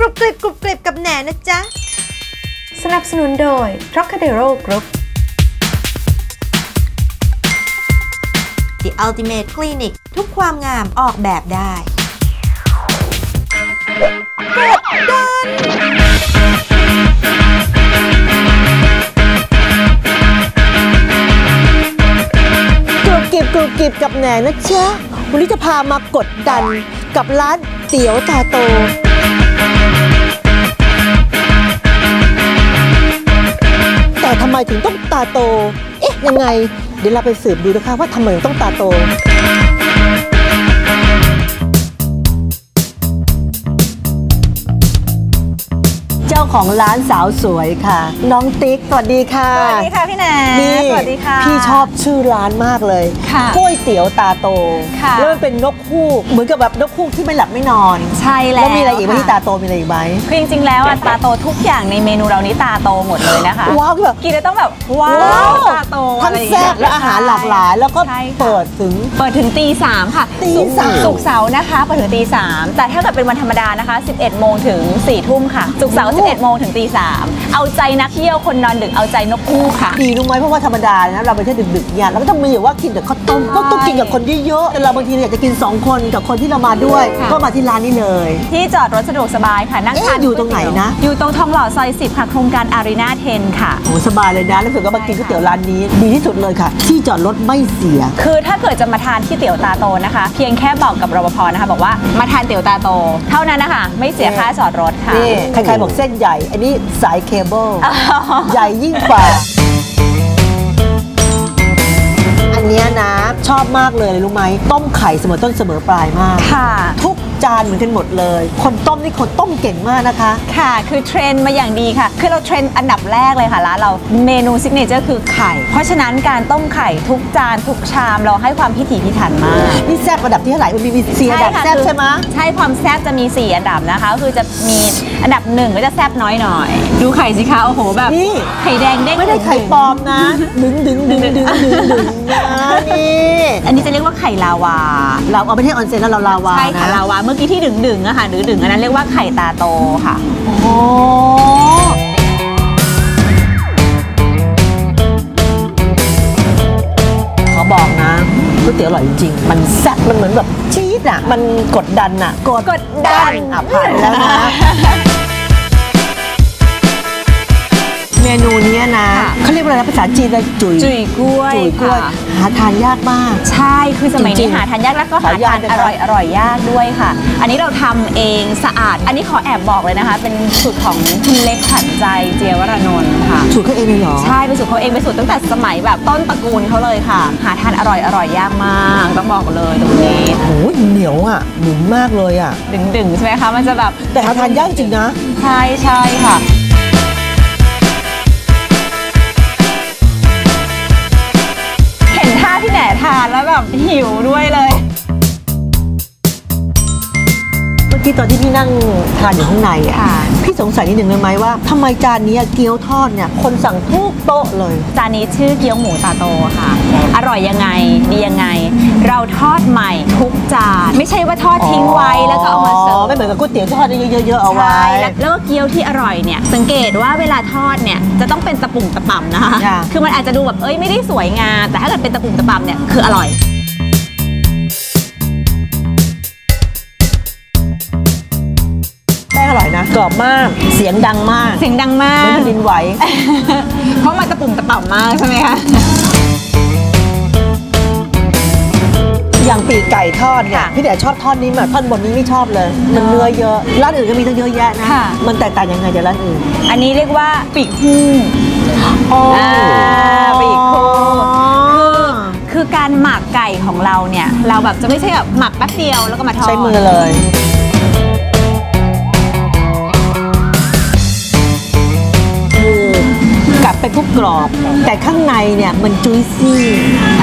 กรุบกริบกรุบกริบกับแหนนะจ๊ะ สนับสนุนโดย Trocadero Group The Ultimate Clinic ทุกความงามออกแบบได้กรุบกริบกรุบกริบกับแหนนะจ๊ะวันนี้จะพามากดดันกับร้านเตี๋ยวตาโต แต่ทำไมถึงต้องตาโต เอ๊ะยังไง เดี๋ยวเราไปสืบดูนะคะว่าทำไมถึงต้องตาโต ของร้านสาวสวยค่ะ น้องติ๊กสวัสดีค่ะสวัสดีค่ะพี่แหนนี่สวัสดีค่ะ พี่ชอบชื่อร้านมากเลยค่ะก๋วยเตี๋ยวตาโตค่ะแล้วมันเป็นนกฮูกเหมือนกับแบบนกฮูกที่ไม่หลับไม่นอน ใช่แล้วแล้วมีอะไรอีกไหมค่ที่ตาโตมีอะไรอีกไหมคือจริงๆแล้วอะตาโตทุกอย่างในเมนูเรานี้ตาโตหมดเลยนะคะว้าวแบบกินแล้วต้องแบบว้าว้าวตาโตทั้งอะไรอย่าแซ่เยบและอาหารหลากหลาย แล้วก็ใช่ค่ะเปิดถึงเปิดถึงตีสามค่ะตีศุกร์สามศุกร์เสาร์นะคะเปิดถึงตีสามแต่ถ้าเกิดเป็นวันธรรมดานะคะ 11 โมงถึง4ทุ่มค่ะศุกร์เสาร์11โมงถึงตีสามเอาใจนักเที่ยวคนนอนดึกเอาใจนกคู่ค่ะ ดีรู้ไหมเพราะว่าธรรมดานะเราไปเที่ยวดึกๆเนี่ยเราก็ต้องมีแบบว่ากินแต่ข้าวต้มก็ต้องกินกับคนเยอะๆแต่เราบางทีอยากจะกินสองคนกับคนที่เรามาด้วย ค่ะ ก็มาที่ร้านนี้เลย ที่จอดรถสะดวกสบายค่ะนั่งเอ๊ะทานอยู่ตรงไหนนะ อยู่ตรงทองหล่อซอย10ค่ะโครงการอารีนาเทนค่ะ โอ้สบายเลยนะแล้วเผื่อก็มากินก๋วยเตี๋ยวร้านนี้ ดีที่สุดเลยค่ะ ที่จอดรถไม่เสีย คือถ้าเกิดจะมาทานที่เตี๋ยวตาโตนะคะ เพียงแค่บอกกับรปภนะคะ บอกว่ามาทานเตี๋ยวตาโต เท่านั้นนะคะไม่เสียค่าจอดรถค่ะ นี่ใครๆบอกเส้นใหญ่อันนี้สายเคเบิลใหญ่ยิ่งกว่า อันเนี้ยนะ ชอบมากเลยรู้ไหม ต้มไข่เสมอต้นเสมอปลายมาก ค่ะ ทุกจานเหมือนกันหมดเลย คนต้มนี่คนต้มเก่งมากนะคะ ค่ะ คือเทรนด์มาอย่างดีค่ะ คือเราเทรนด์อันดับแรกเลยค่ะร้านเราเมนูซิกเนเจอร์คือไข่ เพราะฉะนั้นการต้มไข่ทุกจานทุกชามเราให้ความพิถีพิถันมาก นี่แซ่บระดับที่เท่าไหร่มันมีมีเสียระดับค่ะแซ่บคือใช่ไหมใช่ความแซ่บจะมี 4 อันดับนะคะก็คือจะมีอันดับหนึ่งก็จะแซ่บน้อยหน่อย ดูไข่สิคะโอ้โหแบบนี่ ไข่แดงเด้งไม่ได้ไข่ปลอมนะ ดึงดึงดึงดึงดึงดึงนะนี่อันนี้จะเรียกว่าไข่ลาวา เราเอาไม่ใช่ออนเซ็นแล้วเราลาวาใช่ค่ะนะ ลาวาเมื่อกี้ที่ดึงดึงๆอะค่ะดึงดึงๆอันนั้นเรียกว่าไข่ตาโตค่ะ โอ้ขอบอกนะก๋วยเตี๋ยวอร่อยจริงๆมันแซ่บมันเหมือนแบบจี๊ดอะมันกดดันอะกดกดดันอะผ่านแล้วนะ มนูเนี้ยนะค่ะเขาเรียกว่าอะไรนะภาษาจีนเลยจุ๋ยจุยกล้วยจุ๋ยกล้วยค่ะ หาทานยากมาก ใช่คือสมัยจรินี้งๆหาทานยากแล้วก็หาหายาทากนนะอคะร่อยอร่อยยากด้วยค่ะ อันนี้เราทำเองสะอาด อันนี้ขอแอบบอกเลยนะคะ เป็นสูตรของคุณเล็กขวัญใจเจียวรานนท์ค่ะ สูตรเขาเองเลยเหรอ ใช่เป็นสูตรเขาเองเป็นสูตรตั้งแต่สมัยแบบต้นตระกูลเขาเลยค่ะ หาทานอร่อยอร่อยยากมากต้องบอกเลยตรงนี้โอ้ยเหนียวอะหนุนมากเลยอะดึงดึงๆใช่ไหมคะมันจะแบบ แต่หาทานยากจริงนะ ใช่ใช่ค่ะานแล้วแบบหิวด้วยเลย กี้ตอนที่พี่นั่งทานอยู่ข้างในอะค่ะ พี่สงสัยนิดหนึ่งเลยไหมว่าทำไมจานนี้เกี๊ยวทอดเนี่ยคนสั่งทุกโต๊ะเลย จานนี้ชื่อเกี๊ยวหมูตาโตค่ะ อร่อยยังไงดียังไง เราทอดใหม่ทุกจาน ไม่ใช่ว่าทอดทิ้งไว้แล้วก็เอามาเสิร์ฟ ไม่เหมือนกับก๋วยเตี๋ยวทอดเยอะๆๆเอาไว้ ใช่แล้วแล้วก็เกี๊ยวที่อร่อยเนี่ยสังเกตว่าเวลาทอดเนี่ยจะต้องเป็นตะปุ่มตะป่ำนะคะ ค่ะ คือมันอาจจะดูแบบเอ้ยไม่ได้สวยงามแต่ถ้าเกิดเป็นตะปุ่มตะป่ำเนี่ยคืออร่อย ร่อยนะ กรอบมาก เสียงดังมากเสียงดังมาเหมือนก แผ่นดินไหว เพราะมันตะปุ่มตะป่ำมากใช่ไหมคะ อย่างปีกไก่ทอดเนี่ยค่ะพี่แต่ชอบทอดนี้มากทอดบนนี้ไม่ชอบเลย มันเนื้อเยอะ ร้านอื่นก็มีตั้งเยอะแยะนะ ค่ะ มันแตกต่างยังไงจากร้านอื่นอันนี้เรียกว่าปีกฮู้อ๋ออ่าปีกคู่คือการหมักไก่ของเราเนี่ย เราแบบจะไม่ใช่แบบหมักแป๊บเดียวแล้วก็มาทอด ใช้มือเลย กลับไปปุ๊บกรอบ แต่ข้างในเนี่ยมันจุยซี่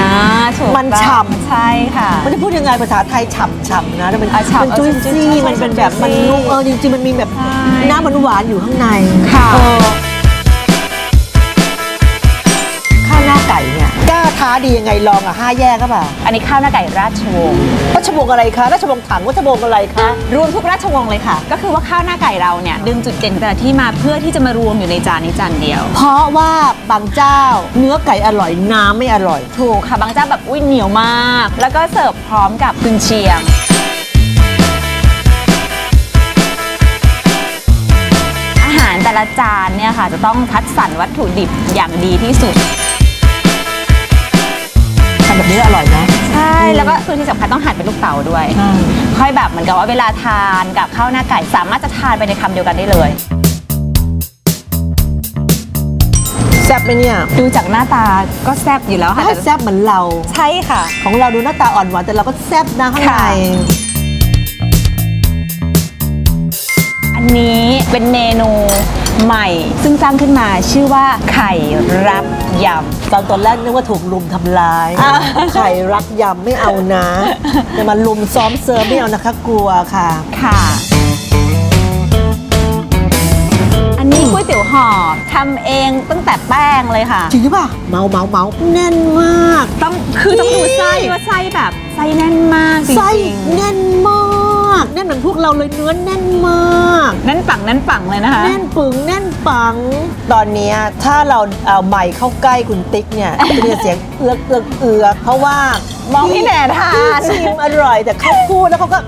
อ่าถูกมันต้องฉ่ำใช่ค่ะ มันจะพูดยังไงภาษาไทยฉ่ำๆนะแต่มันอะฉ่ำมันจุยเออซี่ใช่มันเป็นแบบใช่มันนุ่มเออจริงๆมันมีแบบใช่น้ำมันหวานๆอยู่ข้างในค่ะเออข้าวหน้าไก่เนี่ยกล้า ท้าดียังไงลองอะห้าแยกก็ปล่ะอันนี้ข้าวหน้าไก่ราชวงศ์ราชวงศ์อะไรคะราชวงศ์ถังราชวงศ์อะไรคะรวมทุกราชวงศ์เลยค่ะ ก็คือว่าข้าวหน้าไก่เราเนี่ยดึงจุดเด่นแต่ละที่มาเพื่อที่จะมารวมอยู่ในจานนี้จานเดียว เพราะว่าบางเจ้าเนื้อไก่อร่อยน้ำไม่อร่อย ถูกค่ะบางเจ้าแบบอุ้ยเหนียวมาก แล้วก็เสิร์ฟพร้อมกับกุนเชียงอาหารแต่ละจานเนี่ยค่ะจะต้องคัดสรรวัตถุดิบอย่างดีที่สุดทำ แบบนี้อร่อยนะ ใช่ แล้วก็คือที่สำคัญต้องหั่นเป็นลูกเต๋าด้วย ค่อยแบบเหมือนกับว่าเวลาทานกับข้าวหน้าไก่สามารถจะทานไปในคำเดียวกันได้เลย แซ่บไหมเนี่ยดูจากหน้าตาก็แซ่บอยู่แล้วค่ะถ้าแต่แซ่บเหมือนเรา ใช่ค่ะ ของเราดูหน้าตาอ่อนหวานแต่เราก็แซ่บนะข้างในค่ะ อันนี้เป็นเมนู ใหม่ ซึ่งสร้างขึ้นมาชื่อว่าไข่รับยตอนตอนแรกนึกว่าถูกลุมทำร้าย อ่าไข่รักยำไม่เอานะจะมาลุมซ้อมเซิร์ฟไม่เอานะคะกลัวค่ะำค่ะ อันนี้ก๋วยเตี๋ยวห่อทำเองตั้งแต่แป้งเลยค่ะ จริงหรือเปล่าเมาเมาเมาแน่นมาก ต้องคือต้องดูไส้ว่าไส้แบบไส้แน่นมากจริงๆ ไส้แน่นมากแน่นเหมือนพวกเราเลยเนื้อแน่นมาก แน่นปังแน่นปังเลยนะคะ แน่นปึงแน่นปัง ตอนเนี้ยถ้าเราเอาไมค์เข้าใกล้คุณติ๊กเนี่ยจะมีเสียงเอือกเอือกเอือกเพราะว่ามองพี่แหน่ทานพี่ชิมอร่อยแต่เขาพูดแล้วเขาก็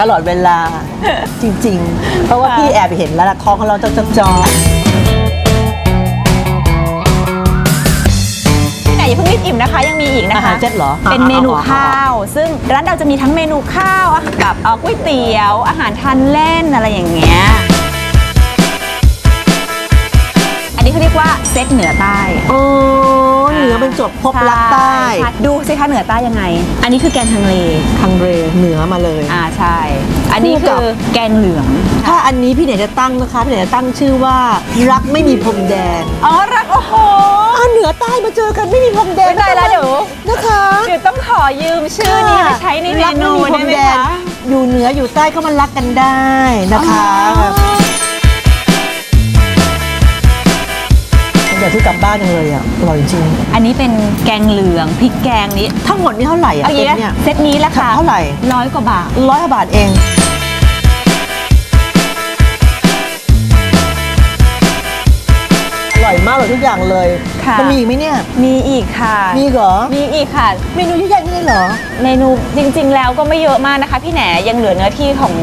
ตลอดเวลาจริง ๆ เพราะว่าพี่แอบเห็นแล้วละท้องของเราจะจอ อย่าเพิ่งรีบอิ่มนะคะ ยังมีอีกอานะหารคะเซ็ตเหรอเป็นเมนูข้าว ซึ่งร้านเราจะมีทั้งเมนูข้าวกับเอ่อก๋วยเตี๋ยว อาหารทานเล่นอะไรอย่างเงี้ย นนี้เขาเรียกว่าเซตเหนือใต้โอ้เหนือเป็นจบพบรักใต้ช่ช่ดูสิคะเหนือใต้ยังไง อันนี้คือแกงฮังเลทางเรเหนือมาเลยอ่าใช่ อันนี้คู่กัคืบอแกงเหลือง ถ้าอันนี้พี่เหนยจะตั้งนะคะพี่เหนยจะตั้งชื่อว่ารักไม่มีพรมแดนอ๋อรักโอ้โหอ่าเหนือใต้มาเจอกันไม่มีพรมแดนไม่ได้แล้วเดี๋ยวนะคะเดี๋ยวต้องขอยืมชื่อนี้มาใช้ในเมนูรักได้ไม่ไหมมีพรมแดนคะอยู่เหนืออยู่ใต้ก็มันรักกันได้นะคะ อ๋ออยากซื้อกลับบ้านจังเลยอะอร่อยจริง อันนี้เป็นแกงเหลืองพริกแกงนี้ทั้งหมดนี่เท่าไหร่อะเอาอย่างเซ็ตนี้เนี่ยนะเซตนี้ราคาเท่าไหร่ร้อยกว่าบาท ร้อยบาทเองอร่อยมากเลยทุกอย่างเลยค่ะ มันมีอีกไหมเนี่ย มีอีกค่ะ มีเหรอมีอีกค่ะ เมนูเยอะแยะนี่เลยเหรอ เมนูจริง ๆ แล้วก็ไม่เยอะมากนะคะ พี่แหนยังเหลือเนื้อที่ของ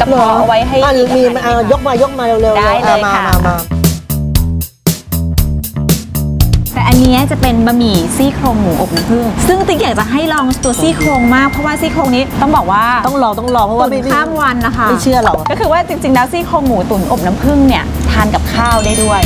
กระเพาะเอาไว้ให้อะอีกมีอาหาร เอาอีกยกมายกมาเร็วๆได้ร็วเลยอ่มาค่ะมามาแต่อัน นี้ยจะเป็นบะหมี่ซี่โครงหมูอบน้ำผึ้งซึ่งติ๊กอยากจะให้ลองตัวซี่โครงมากเพราะว่าซี่โครงนี้ต้องบอกว่าต้องรอต้องรอเพราะว่าตุ๋ไม่นไม่ข้ามวันนะคะไม่เชื่อหรอกก็คือว่าจริงๆแล้วซี่โครงหมูตุ๋นอบน้ำผึ้งเนี่ยทานกับข้าวได้ด้วย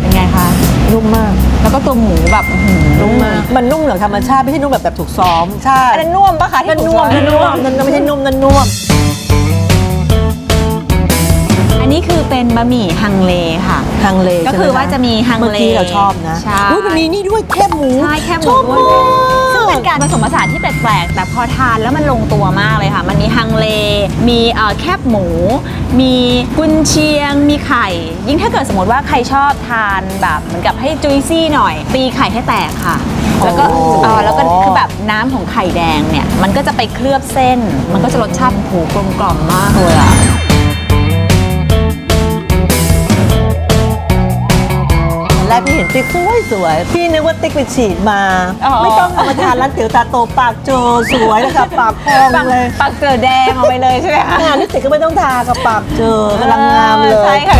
เป็นไงคะนุ่มมาก แล้วก็ตัวหมูแบบอื้อหือนุ่มมาก มันนุ่มเหลือธรรมชาติไม่ใช่นุ่มแบบแบบถูกซ้อม ใช่อันนั้นน่วมปะคะที่นั่นถูกนุ่มซ้อนั่นนุ่มนั่นไม่ใช่นุ่มนั่นนุ่ม นนี้คือเป็นบะหมี่ฮังเลค่ะ ฮังเลก็ใช่ไหมคือว่าจะมีฮังเลเมื่อกี้เราชอบนะใช่อุ๊ยมันมีนี่ด้วยแคบหมูใช่แค่หชมูอบด้วมายซึ่งกเป็นการผสมผสานที่แปลกๆ แต่พอทานแล้วมันลงตัวมากเลยค่ะ มันมีฮังเล มีเอ่อแคบหมู มีกุนเชียง มีไข่ ยิ่งถ้าเกิดสมมติว่าใครชอบทานแบบเหมือนกับให้จุยซี่หน่อย ตีไข่ให้แตกค่ะแล้วก็โอ้เอ่อแล้วก็คือแบบน้ำของไข่แดงเนี่ย มันก็จะไปเคลือบเส้น มันก็จะรสชาติผูกลมกล่อมมากเลยอะ แรกพี่เห็นติ๊กสวยสวยๆพี่นึกว่าติ๊กไปฉีดมา อ๋อ ไม่ต้องเอามาทานร้านเตี๋ยวตาโตปากโจสวยนะคะปากพองปักเลยปักเกลือแดงเอาไปเลยใช่ไหมคะงานลิปสติกก็ไม่ต้องทากับปากเจอกำลังงามเลใช่ย ค่ะ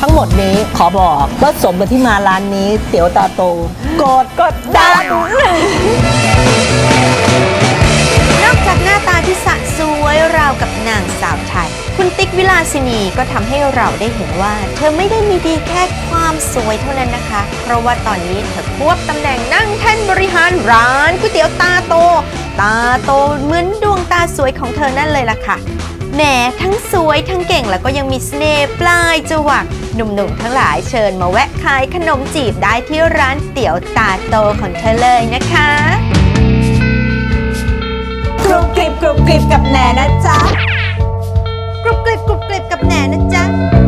ทั้งหมดนี้ขอบอกว่าสมกับที่มาร้านนี้เตี๋ยวตาโตกดกดดัน นอกจากหน้าตาที่สะสวยราวกับนางสาวไทย คุณติ๊กวิลาสินีก็ทำให้เราได้เห็นว่า เธอไม่ได้มีดีแค่ความสวยเท่านั้นนะคะ เพราะว่าตอนนี้เธอควบตำแหน่งนั่งแท่นบริหารร้านก๋วยเตี๋ยวตาโต ตาโตเหมือนดวงตาสวยของเธอนั่นเลยล่ะค่ะแหมทั้งสวยทั้งเก่งแล้วก็ยังมีเสน่ห์ปลายจวักหนุ่มๆทั้งหลายเชิญมาแวะขายขนมจีบได้ที่ร้านเตี๋ยวตาโตของเธอเลยนะคะกรุบกริบกรุบกริบกับแหนนะจ๊ะ กรุบกริบกรุบกริบกับแหนนะจ๊ะ